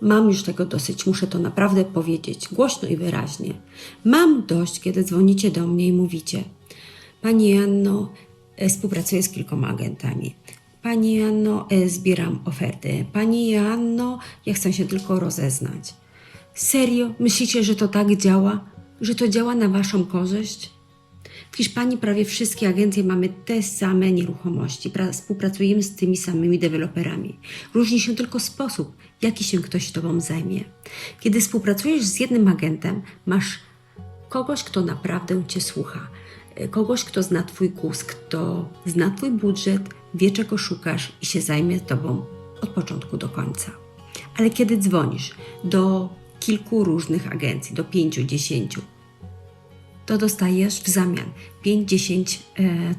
Mam już tego dosyć, muszę to naprawdę powiedzieć głośno i wyraźnie. Mam dość, kiedy dzwonicie do mnie i mówicie: Pani Janno, e, współpracuję z kilkoma agentami. Pani Janno, e, zbieram oferty. Pani Janno, ja chcę się tylko rozeznać. Serio? Myślicie, że to tak działa? Że to działa na Waszą korzyść? Hiszpanii prawie wszystkie agencje mamy te same nieruchomości. Pra- współpracujemy z tymi samymi deweloperami. Różni się tylko sposób, jaki się ktoś Tobą zajmie. Kiedy współpracujesz z jednym agentem, masz kogoś, kto naprawdę Cię słucha. E, Kogoś, kto zna Twój gust, kto zna Twój budżet, wie czego szukasz i się zajmie Tobą od początku do końca. Ale kiedy dzwonisz do kilku różnych agencji, do pięciu, dziesięciu, to dostajesz w zamian 5-10 e,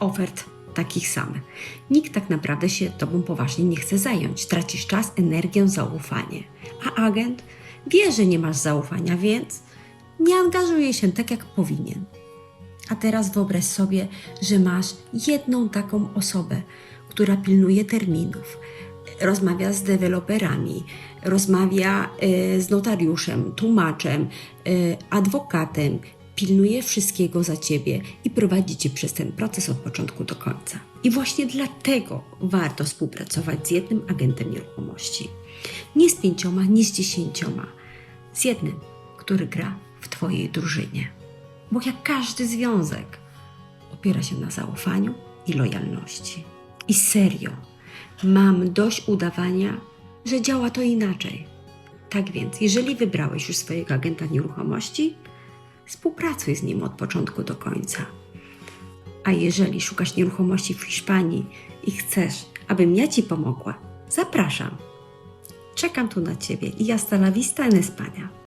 ofert takich samych. Nikt tak naprawdę się tobą poważnie nie chce zająć. Tracisz czas, energię, zaufanie. A agent wie, że nie masz zaufania, więc nie angażuje się tak, jak powinien. A teraz wyobraź sobie, że masz jedną taką osobę, która pilnuje terminów, rozmawia z deweloperami, rozmawia e, z notariuszem, tłumaczem, e, adwokatem, pilnuje wszystkiego za ciebie i prowadzi cię przez ten proces od początku do końca. I właśnie dlatego warto współpracować z jednym agentem nieruchomości. Nie z pięcioma, nie z dziesięcioma, z jednym, który gra w Twojej drużynie. Bo jak każdy związek, opiera się na zaufaniu i lojalności. I serio, mam dość udawania, że działa to inaczej. Tak więc, jeżeli wybrałeś już swojego agenta nieruchomości, współpracuj z nim od początku do końca. A jeżeli szukasz nieruchomości w Hiszpanii i chcesz, abym ja Ci pomogła, zapraszam. Czekam tu na Ciebie i hasta la vista en España.